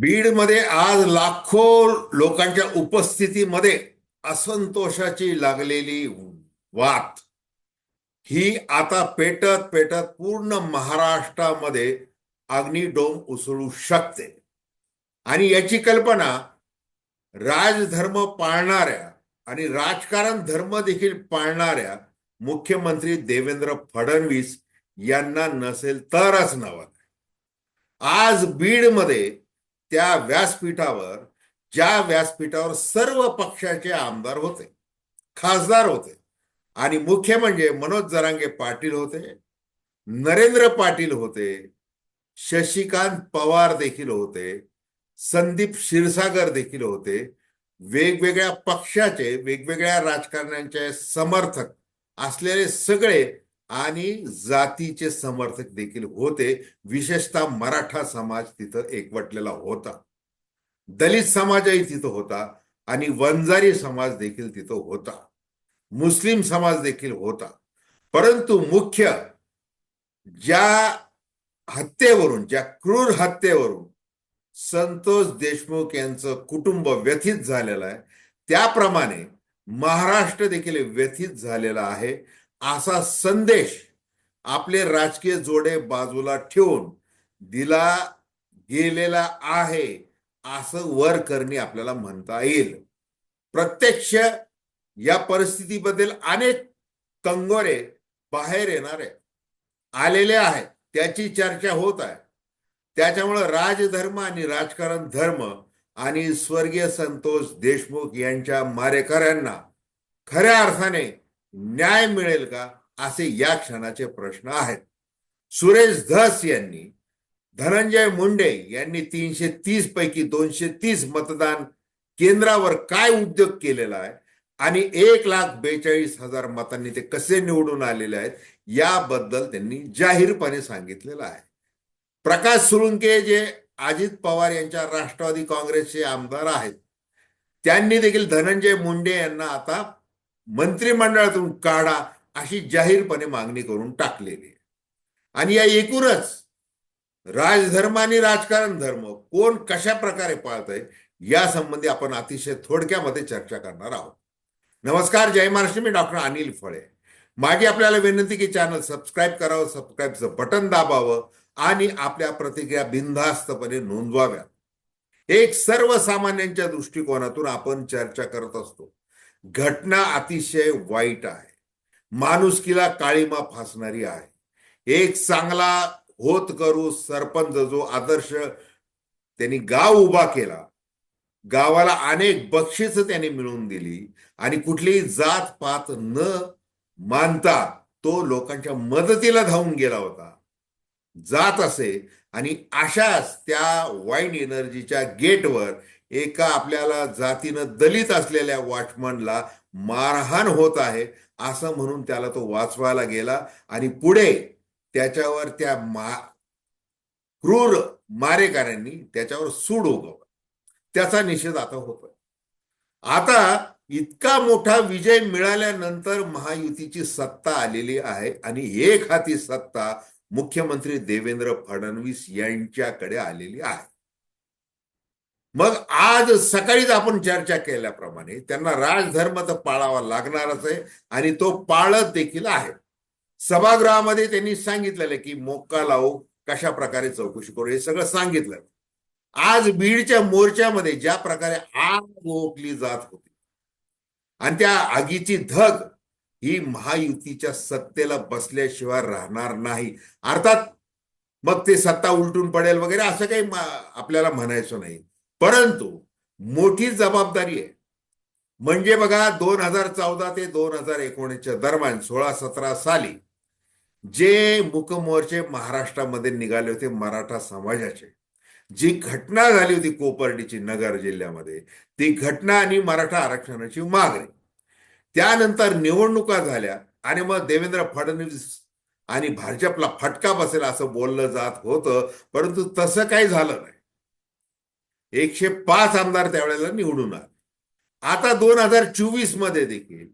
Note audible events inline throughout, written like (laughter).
बीडमध्ये आज लाखो लोकांच्या उपस्थितीमध्ये असंतोषाची लागलेली वात ही आता पेटत पेटत पूर्ण महाराष्ट्रामध्ये अग्निडोम उसळू शकते. आणि याची कल्पना राजधर्म पाळणाऱ्या आणि राजकारण धर्म देखील पाळणाऱ्या मुख्यमंत्री देवेंद्र फडणवीस यांना नसेल तरच नवत आज बीडमध्ये त्या व्यासपीठावर ज्या व्यासपीठावर सर्व पक्षाचे आमदार होते खासदार होते आणि मुख्य म्हणजे मनोज जरांगे पाटील होते नरेंद्र पाटील होते शशिकांत पवार देखील होते संदीप क्षीरसागर देखील होते वेगवेगळ्या पक्षाचे वेगवेगळ्या राजकारण्यांचे समर्थक असलेले सगळे आणि जातीचे समर्थक देखील होते. विशेषतः मराठा समाज तिथं एकवटलेला होता. दलित समाजही तिथं होता आणि वंजारी समाज देखील तिथं होता. मुस्लिम समाज देखील होता. परंतु मुख्य ज्या हत्येवरून ज्या क्रूर हत्येवरून संतोष देशमुख यांचं कुटुंब व्यथित झालेलं आहे त्याप्रमाणे महाराष्ट्र देखील व्यथित झालेला आहे. असा संदेश आपले राजकीय जोडे बाजूला ठेवून दिला गेलेला आहे असं वर करणे आपल्याला म्हणता येईल. प्रत्यक्ष या परिस्थितीबद्दल अनेक कंगोरे बाहेर येणारे आलेले आहेत त्याची चर्चा होत आहे. त्याच्यामुळं राजधर्म आणि राजकारण धर्म आणि स्वर्गीय संतोष देशमुख यांच्या मारेकऱ्यांना खऱ्या अर्थाने न्याय मिळेल का असे या क्षणाचे प्रश्न आहेत. सुरेश धस यांनी धनंजय मुंडे यांनी तीनशे तीस पैकी दोनशे तीस मतदान केंद्रावर काय उद्योग केलेला आहे आणि एक लाख बेचाळीस हजार मतांनी ते कसे निवडून आलेले आहेत याबद्दल त्यांनी जाहीरपणे सांगितलेलं आहे. प्रकाश सुळुंके जे अजित पवार यांच्या राष्ट्रवादी काँग्रेसचे आमदार आहेत त्यांनी देखील धनंजय मुंडे यांना आता मंत्रिमंडळातून काढा अशी जाहीरपणे मागणी करून टाकलेली आहे. आणि या एकूणच राजधर्म आणि राजकारण धर्म कोण कशा प्रकारे पाळत आहे या संबंधी आपण अतिशय थोडक्यामध्ये चर्चा करणार आहोत. नमस्कार जय महाराष्ट्र मी डॉक्टर अनिल फळे. माझी आपल्याला विनंती की चॅनल सबस्क्राईब करावं सबस्क्राईबचं बटन दाबावं आणि आपल्या प्रतिक्रिया बिनधास्तपणे नोंदवाव्या एक सर्वसामान्यांच्या दृष्टिकोनातून आपण चर्चा करत असतो. घटना अतिशय वाईट आहे. माणुसकीला काळीमा फासणारी आहे. एक चांगला होत करू सरपंच जो आदर्श त्यांनी गाव उभा केला गावाला अनेक बक्षीस त्यांनी मिळवून दिली आणि कुठलीही जात पात न मानता तो लोकांच्या मदतीला धावून गेला होता. जात असे आणि अशाच त्या वाईट एनर्जीच्या गेटवर एका आपल्याला जातीनं दलित असलेल्या वॉचमनला मारहाण होत आहे असं म्हणून त्याला तो वाचवायला गेला आणि पुढे त्याच्यावर त्या मा क्रूर मारेकऱ्यांनी त्याच्यावर सूड उगवला. त्याचा निषेध आता होतोय. आता इतका मोठा विजय मिळाल्यानंतर महायुतीची सत्ता आलेली आहे आणि एक हाती सत्ता मुख्यमंत्री देवेंद्र फडणवीस यांच्याकडे आलेली आहे. मग आज सकाळीच आपण चर्चा केल्याप्रमाणे त्यांना राजधर्म तर पाळावा लागणारच आहे आणि तो पाळत देखील आहे. सभागृहामध्ये त्यांनी सांगितलेलं की मोक्का लावू कशा प्रकारे चौकशी करू हे सगळं सांगितलं. आज बीडच्या मोर्चामध्ये ज्या प्रकारे आग ओकली जात होती. आणि त्या आगीची धग ही महायुतीच्या सत्तेला बसल्याशिवाय राहणार नाही. अर्थात मग ते सत्ता उलटून पडेल वगैरे असं काही आपल्याला म्हणायचं नाही. परंतु मोठी जबाबदारी आहे. म्हणजे बघा दोन हजार चौदा ते दोन हजार एकोणीसच्या दरम्यान सोळा सतरा साली जे मुकमोर्चे महाराष्ट्रामध्ये निघाले होते मराठा समाजाचे जी घटना झाली होती कोपर्डीची नगर जिल्ह्यामध्ये ती घटना आणि मराठा आरक्षणाची मागणी. त्यानंतर निवडणुका झाल्या आणि मग देवेंद्र फडणवीस आणि भाजपला फटका बसेल असं बोललं जात होतं परंतु तसं काही झालं नाही. एकशे पाच आमदार त्यावेळेला निवडून आले. आता दोन हजार चोवीसमध्ये देखील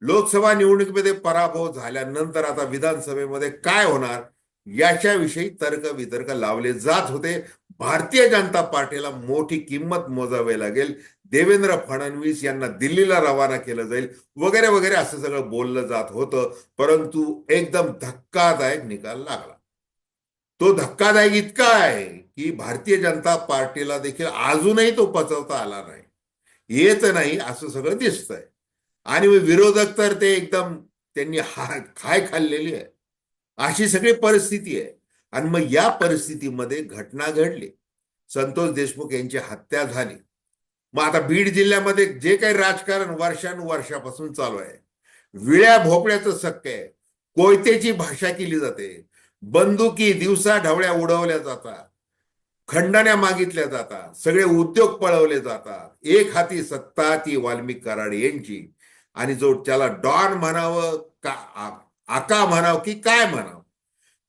लोकसभा निवडणुकीमध्ये पराभव झाल्यानंतर आता विधानसभेमध्ये काय होणार याच्याविषयी तर्क वितर्क लावले जात होते. भारतीय जनता पार्टीला मोठी किंमत मोजावी लागेल. देवेंद्र फडणवीस यांना दिल्लीला रवाना केलं जाईल. वगैरे वगैरे असं सगळं बोललं जात होतं. परंतु एकदम धक्कादायक निकाल लागला. तो धक्कादायक इतका आहे की भारतीय जनता पार्टीला देखील अजूनही तो पचवता आला नाही. येत नाही असं सगळं दिसतंय. आणि विरोधक तर ते एकदम त्यांनी हा खाय खाल्लेली आहे. अशी सगळी परिस्थिती आहे. आणि मग या परिस्थितीमध्ये घटना घडली. संतोष देशमुख यांची हत्या झाली. मग आता बीड जिल्ह्यामध्ये जे काही राजकारण वर्षानुवर्षापासून चालू आहे. विळ्या भोपळ्याचं सक्क आहे. कोयतेची भाषा केली जाते. बंदुकी दिवसा ढवळ्या उडवल्या जातात. खंडण्या मागितल्या जातात. सगळे उद्योग पळवले जातात. एक हाती सत्ता ती वाल्मिक कराड यांची. आणि जो त्याला डॉन म्हणावं का आका म्हणावं की काय म्हणावं?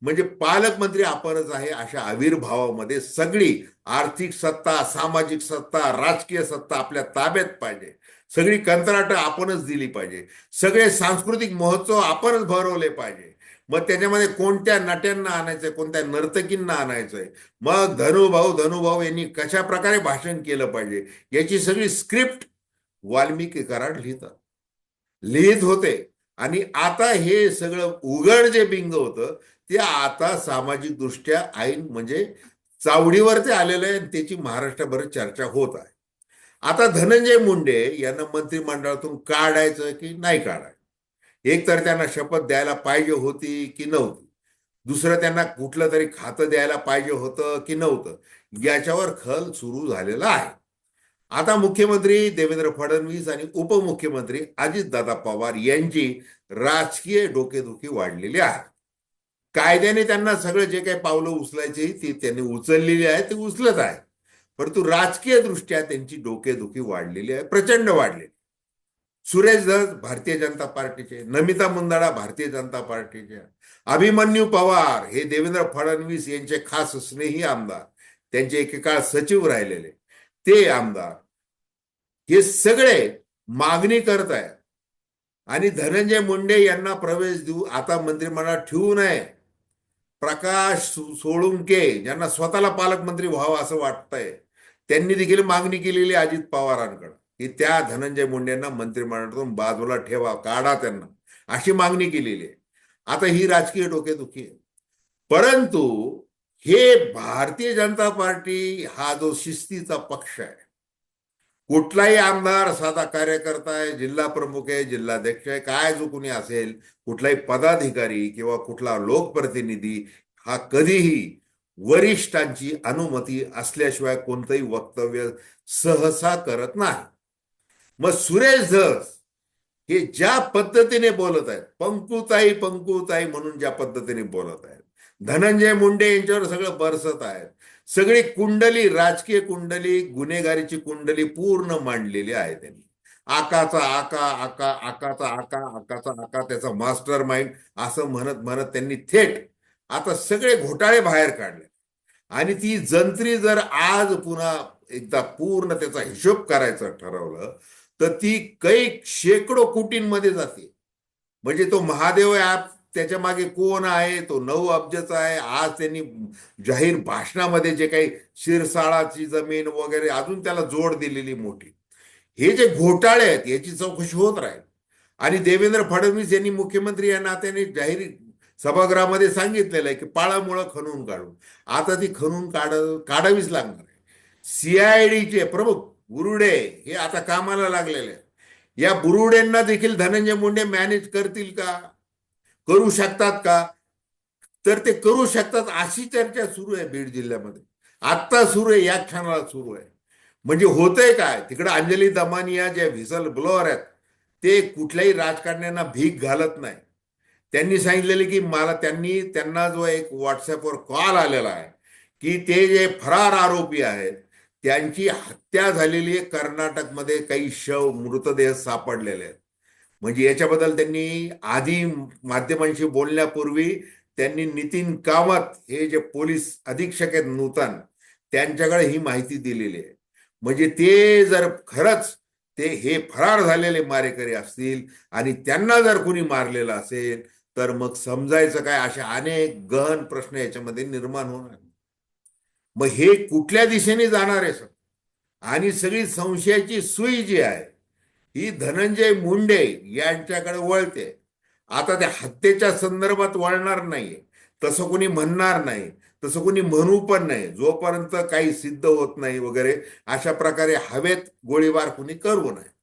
म्हणजे पालकमंत्री आपणच आहे अशा आविर्भावामध्ये सगळी आर्थिक सत्ता सामाजिक सत्ता राजकीय सत्ता आपल्या ताब्यात पाहिजे. सगळी कंत्राटं आपणच दिली पाहिजे. सगळे सांस्कृतिक महोत्सव आपणच भरवले पाहिजे. मग त्याच्यामध्ये कोणत्या नट्यांना आणायचंय कोणत्या नर्तकींना आणायचंय? मग धनुभाऊ धनुभाऊ यांनी कशा प्रकारे भाषण केलं पाहिजे? याची सगळी स्क्रिप्ट वाल्मिकी कराड लिहितात. लिहित होते. आणि आता हे सगळं उघड जे बिंग होतं ते आता सामाजिक दृष्ट्या ऐन म्हणजे चावडीवर ते आलेलं आहे आणि त्याची महाराष्ट्राभर चर्चा होत आहे. आता धनंजय मुंडे यांना मंत्रिमंडळातून काढायचं की नाही काढायचं? एक तर त्यांना शपथ द्यायला पाहिजे होती की नव्हती. दुसरं त्यांना कुठलं तरी खातं द्यायला पाहिजे होतं की नव्हतं. याच्यावर खल सुरू झालेला आहे. आता मुख्यमंत्री देवेंद्र फडणवीस आणि उपमुख्यमंत्री अजितदादा पवार यांची राजकीय डोकेदुखी वाढलेली आहे. कायद्याने त्यांना सगळं जे काही पावलं उचलायची ती त्यांनी उचललेली आहे ती उचलत आहे. परंतु राजकीय दृष्ट्या त्यांची डोकेदुखी वाढलेली आहे प्रचंड वाढलेली सुरेश धस भारतीय जनता पार्टीचे नमिता मुंदाडा भारतीय जनता पार्टीचे अभिमन्यू पवार हे देवेंद्र फडणवीस यांचे खास स्नेही आमदार त्यांचे एकेकाळ सचिव राहिलेले. ते आमदार हे सगळे मागणी करत आहेत. आणि धनंजय मुंडे यांना प्रवेश देऊ आता मंत्रिमंडळात ठेवू नये. प्रकाश सोळुंके ज्यांना स्वतःला पालकमंत्री व्हावं असं वाटतंय त्यांनी देखील मागणी केलेली अजित पवारांकडे. की त्या धनंजय मुंडेंना मंत्रिमंडळातून बाजूला ठेवा काढा त्यांना. अशी मागणी केलेली आहे. आता ही राजकीय डोकेदुखी आहे. परंतु हे भारतीय जनता पार्टी हा जो शिस्तीचा पक्ष आहे कुठलाही आमदार साधा कार्यकर्ता आहे जिल्हा प्रमुख आहे जिल्हाध्यक्ष आहे काय जो कुणी असेल कुठलाही पदाधिकारी किंवा कुठला लोकप्रतिनिधी हा कधीही वरिष्ठांची अनुमती असल्याशिवाय कोणतंही वक्तव्य सहसा करत नाही. मग सुरेश धस हे ज्या पद्धतीने बोलत आहेत पंकुताई पंकुताई म्हणून ज्या पद्धतीने बोलत आहेत. धनंजय मुंडे यांच्यावर सगळं बरसत आहेत. सगळी कुंडली राजकीय कुंडली गुन्हेगारीची कुंडली पूर्ण मांडलेली आहे त्यांनी. आकाचा आका आका आकाचा आका आकाचा आका त्याचा मास्टर माइंड असं म्हणत म्हणत त्यांनी थेट आता सगळे घोटाळे बाहेर काढले. आणि ती जंत्री जर आज पुन्हा एकदा पूर्ण त्याचा हिशोब करायचं ठरवलं तर ती कैक शेकडो कोटींमध्ये जाते. म्हणजे तो महादेव ऍप त्याच्यामागे कोण आहे? तो नऊ अब्जाचा आहे. आज त्यांनी जाहीर भाषणामध्ये जे काही शिरसाळाची जमीन वगैरे अजून त्याला जोड दिलेली मोठी. हे जे घोटाळे आहेत याची चौकशी होत राहील. आणि देवेंद्र फडणवीस यांनी मुख्यमंत्री या नात्याने जाहीर सभागृहामध्ये सांगितलेलं आहे की पाळामुळं खणून काढू आता ती खणून काढ काढावीच लागणार आहे. सीआयडीचे प्रमुख बुरुडे हे आता कामाला लागलेले या बुरुडेंना देखील धनंजय मुंडे मॅनेज करतील का? करू शकतात का? तर ते करू शकतात अशी चर्चा सुरू आहे बीड जिल्ह्यामध्ये. आत्ता सुरू आहे या क्षणाला सुरू आहे. म्हणजे होतंय काय? तिकडे अंजली दमानिया जे व्हिसल ब्लोअर आहेत ते कुठल्याही राजकारण्यांना भीक घालत नाही. त्यांनी सांगितलेले की मला त्यांनी त्यांना जो एक व्हॉट्सअपवर कॉल आलेला आहे की ते जे फरार आरोपी आहेत त्यांची हत्या झालेली आहे कर्नाटकमध्ये काही शव मृतदेह सापडलेले आहेत. म्हणजे याच्याबद्दल त्यांनी आधी माध्यमांशी बोलण्यापूर्वी त्यांनी नितीन कामत हे जे पोलीस अधीक्षक आहेत नूतन त्यांच्याकडे ही माहिती दिलेली आहे. म्हणजे ते जर खरंच ते हे फरार झालेले मारेकरी असतील आणि त्यांना जर कुणी मारलेलं असेल तर मग समजायचं काय? असे अनेक गहन प्रश्न याच्यामध्ये निर्माण होणार. मग हे कुठल्या दिशेने जाणार आहे सर? आणि सगळी संशयाची सुई जी आहे ही धनंजय मुंडे यांच्याकडे वळते. आता त्या हत्येच्या संदर्भात वळणार नाहीये. तसं कोणी म्हणणार नाही तसं कोणी म्हणू पण नाही. जोपर्यंत काही सिद्ध होत नाही वगैरे अशा प्रकारे हवेत गोळीबार कुणी करू नये.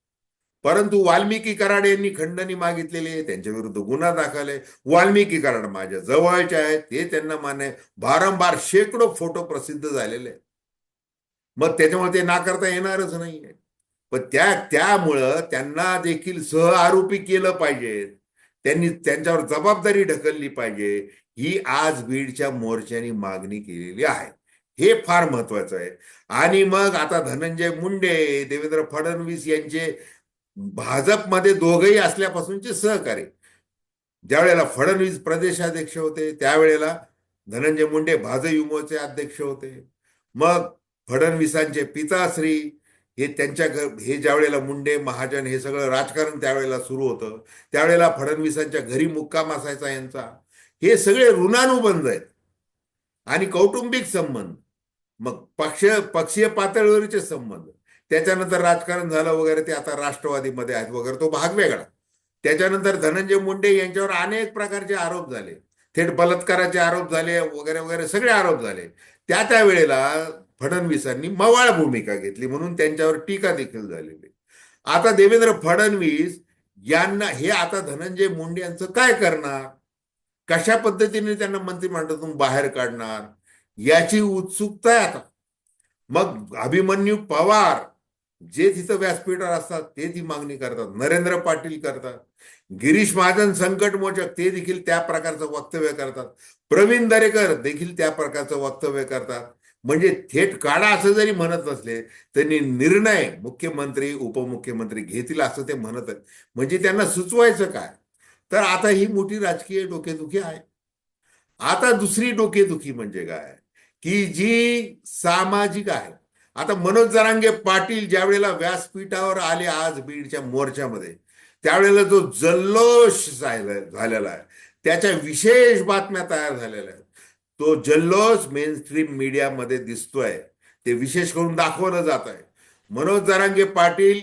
परंतु वाल्मिकी कराड यांनी खंडणी मागितलेली आहे त्यांच्या विरुद्ध गुन्हा दाखल आहे. वाल्मिकी कराड माझ्या जवळचे आहेत ते त्यांना मान्य आहे. वारंवार शेकडो फोटो प्रसिद्ध झालेले आहेत. मग त्याच्यामुळे ते नाकारता येणारच नाहीये पण त्या त्यामुळं त्यांना देखील सह आरोपी केलं पाहिजे. त्यांनी त्यांच्यावर जबाबदारी ढकलली पाहिजे. ही आज बीडच्या मोर्चाने मागणी केलेली आहे. हे फार महत्वाचं आहे. आणि मग आता धनंजय मुंडे देवेंद्र फडणवीस यांचे भाजपमध्ये दोघही असल्यापासूनचे सहकारी. ज्यावेळेला फडणवीस प्रदेशाध्यक्ष होते त्यावेळेला धनंजय मुंडे भाजप युमोचे अध्यक्ष होते. मग फडणवीसांचे पिताश्री हे त्यांच्या हे ज्यावेळेला मुंडे महाजन हे सगळं राजकारण त्यावेळेला सुरू होतं. त्यावेळेला फडणवीसांच्या घरी मुक्काम असायचा यांचा. हे सगळे ऋणानुबंध आहेत. आणि कौटुंबिक संबंध. मग पक्ष पक्षीय पातळीवरचे संबंध. त्याच्यानंतर राजकारण झालं वगैरे ते आता राष्ट्रवादीमध्ये आहेत वगैरे तो भाग वेगळा. त्याच्यानंतर धनंजय मुंडे यांच्यावर अनेक प्रकारचे आरोप झाले. थेट बलात्काराचे आरोप झाले वगैरे वगैरे सगळे आरोप झाले. त्या त्या वेळेला फडणवीसांनी मवाळ भूमिका घेतली म्हणून त्यांच्यावर टीका देखील झालेली. आता देवेंद्र फडणवीस यांना हे आता धनंजय मुंडे यांचं काय करणार? कशा पद्धतीने त्यांना मंत्रिमंडळातून बाहेर काढणार? याची उत्सुकता आहे आता. मग अभिमन्यू पवार जे तिथं व्यासपीठावर असतात ते ती मागणी करतात. नरेंद्र पाटील करतात. गिरीश महाजन संकटमोचक ते देखील त्या प्रकारचं वक्तव्य करतात. प्रवीण दरेकर देखील त्या प्रकारचं वक्तव्य करतात. म्हणजे थेट काढा असं जरी म्हणत नसले त्यांनी निर्णय मुख्यमंत्री उपमुख्यमंत्री घेतील असं ते म्हणत आहेत. म्हणजे त्यांना सुचवायचं काय? तर आता ही मोठी राजकीय डोकेदुखी आहे. आता दुसरी डोकेदुखी म्हणजे काय? की जी सामाजिक आहे आता मनोज जरांगे पाटील ज्या वेळेला व्यासपीठावर आले आज बीडच्या मोर्चामध्ये त्यावेळेला जो जल्लोष झालेला आहे त्याच्या विशेष बातम्या तयार झालेल्या आहेत. तो जल्लोष मेन स्ट्रीम मीडियामध्ये दिसतोय ते विशेष करून दाखवलं जात आहे. मनोज जरांगे पाटील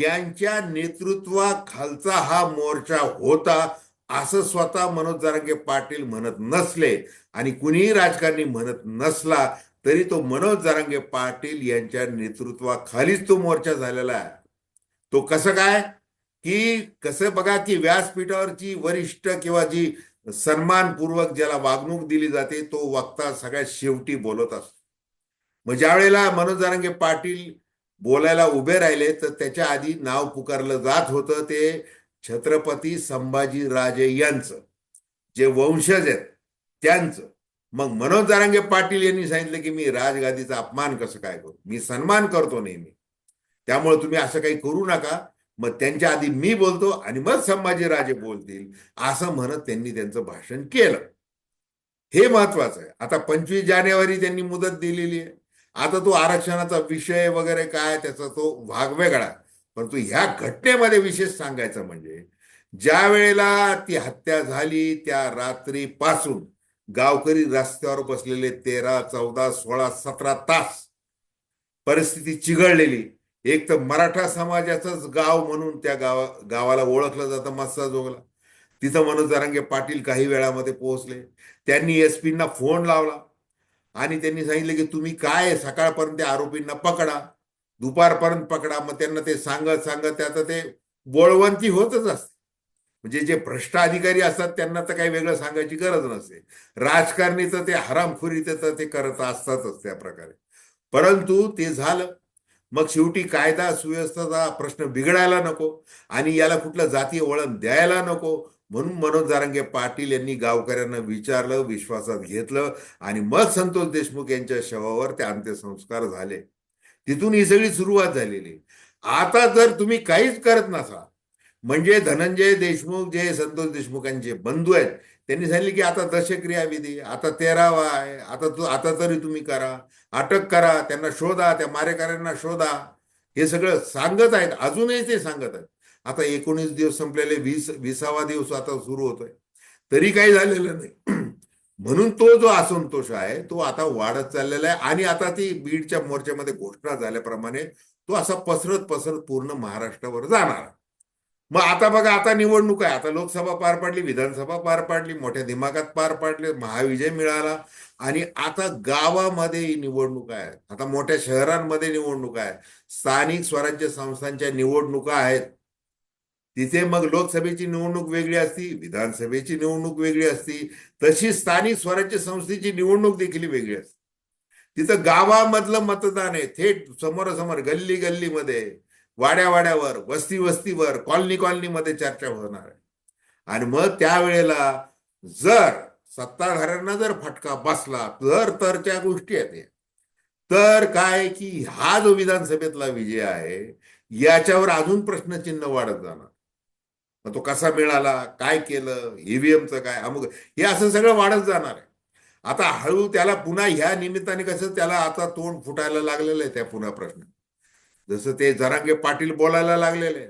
यांच्या नेतृत्वाखालचा हा मोर्चा होता असं स्वतः मनोज जरांगे पाटील म्हणत नसले आणि कुणीही राजकारणी म्हणत नसला तरी तो मनोज जरांगे पाटील यांच्या नेतृत्वाखालीच तो मोर्चा झालेला आहे. तो कसं काय? की कसं बघा की व्यासपीठावरची वरिष्ठ किंवा जी सन्मानपूर्वक ज्याला वागणूक दिली जाते तो वक्ता सगळ्यात शेवटी बोलत असतो. मग ज्या वेळेला मनोज जरांगे पाटील बोलायला उभे राहिले तर त्याच्या आधी नाव पुकारलं जात होतं ते छत्रपती संभाजीराजे यांचं. जे वंशज आहेत त्यांचं. मग मनोज जारांगे पाटील यांनी सांगितलं की मी राजगादीचा अपमान कसं काय करू? मी सन्मान करतो नेहमी. त्यामुळे तुम्ही असं काही करू नका. मग त्यांच्या आधी मी बोलतो आणि मग संभाजीराजे बोलतील. असं म्हणत त्यांनी त्यांचं भाषण केलं. हे महत्वाचं आहे. आता पंचवीस जानेवारी त्यांनी मुदत दिलेली आहे. आता तो आरक्षणाचा विषय वगैरे काय त्याचा तो भाग वेगळा परंतु ह्या घटनेमध्ये विशेष सांगायचं म्हणजे ज्या वेळेला ती हत्या झाली त्या रात्रीपासून गावकरी रस्त्यावर बसलेले तेरा चौदा सोळा सतरा तास परिस्थिती चिघळलेली. एक तर मराठा समाजाचंच गाव म्हणून त्या गावा गावाला ओळखलं जातं मस्सा जोगला. तिथं मनोज जरांगे पाटील काही वेळामध्ये पोहोचले. त्यांनी एस पींना फोन लावला. आणि त्यांनी सांगितले की तुम्ही काय सकाळपर्यंत त्या आरोपींना पकडा. दुपारपर्यंत पकडा. मग त्यांना ते सांगत सांगत त्याचं ते बोळवंती होतच असते. म्हणजे जे भ्रष्ट अधिकारी असतात त्यांना तर काही वेगळं सांगायची गरज नसते. राजकारणी तर ते हरामखोरी तर ते करत असतातच त्या प्रकारे. परंतु ते झालं. मग शेवटी कायदा सुव्यवस्थेचा प्रश्न बिघडायला नको आणि याला कुठलं जातीय वळण द्यायला नको म्हणून मनोज जारंगे पाटील यांनी गावकऱ्यांना विचारलं विश्वासात घेतलं आणि मग संतोष देशमुख यांच्या शवावर ते अंत्यसंस्कार झाले. तिथून ही सगळी सुरुवात झालेली. आता जर तुम्ही काहीच करत नसा म्हणजे धनंजय देशमुख जे संतोष देशमुखांचे बंधू आहेत त्यांनी सांगितले की आता दशक्रियाविधी आता तेरावा आहे आता तू आता तरी तुम्ही करा अटक करा त्यांना शोधा त्या मारेकऱ्यांना शोधा. हे सगळं सांगत आहेत अजूनही ते सांगत आहेत. आता एकोणीस दिवस संपलेले वीस विसावा दिवस आता सुरू होतोय. तरी काही झालेलं नाही. (clears throat) म्हणून तो जो असंतोष आहे तो आता वाढत चाललेला आहे आणि आता ती बीडच्या मोर्चामध्ये घोषणा झाल्याप्रमाणे तो असा पसरत पसरत पूर्ण महाराष्ट्रावर जाणार आहे. मग आता बघा आता निवडणूक आहे. आता लोकसभा पार पाडली विधानसभा पार पाडली मोठ्या दिमागात पार पाडले महाविजय मिळाला आणि आता गावामध्ये ही निवडणूक आहे. आता मोठ्या शहरांमध्ये निवडणूक आहे. स्थानिक स्वराज्य संस्थांच्या निवडणुका आहेत. तिथे मग लोकसभेची निवडणूक वेगळी असती विधानसभेची निवडणूक वेगळी असती. तशी स्थानिक स्वराज्य संस्थेची निवडणूक देखील वेगळी असते. तिथं गावामधलं मतदान आहे. थेट समोरासमोर गल्ली गल्लीमध्ये वाड्या वाड्यावर वस्ती वस्तीवर कॉलनी कॉलनीमध्ये चर्चा होणार आहे. आणि मग त्यावेळेला जर सत्ताधाऱ्यांना जर फटका बसला तर तरच्या गोष्टी आहेत तर काय की हा जो विधानसभेतला विजय आहे याच्यावर अजून प्रश्नचिन्ह वाढत जाणार. मग तो कसा मिळाला काय केलं ईव्हीएमचं काय अमुक हे असं सगळं वाढत जाणार आहे. आता हळू त्याला पुन्हा ह्या निमित्ताने कसं त्याला आता तोंड फुटायला लागलेलं आहे त्या पुन्हा प्रश्न. जसं ते जरांगे पाटील बोलायला लागलेले.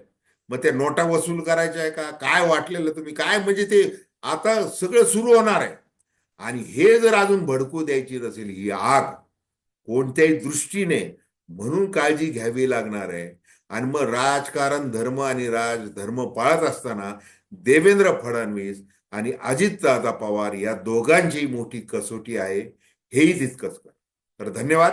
मग ते नोटा वसूल करायच्या आहे का? काय वाटलेलं तुम्ही? काय म्हणजे ते आता सगळं सुरू होणार आहे. आणि हे जर अजून भडकू द्यायची नसेल ही आग कोणत्याही दृष्टीने म्हणून काळजी घ्यावी लागणार आहे. आणि मग राजकारण धर्म आणि राज धर्म पाळत असताना देवेंद्र फडणवीस आणि अजितदादा पवार या दोघांची मोठी कसोटी आहे. हेही तितकंच. कर तर धन्यवाद.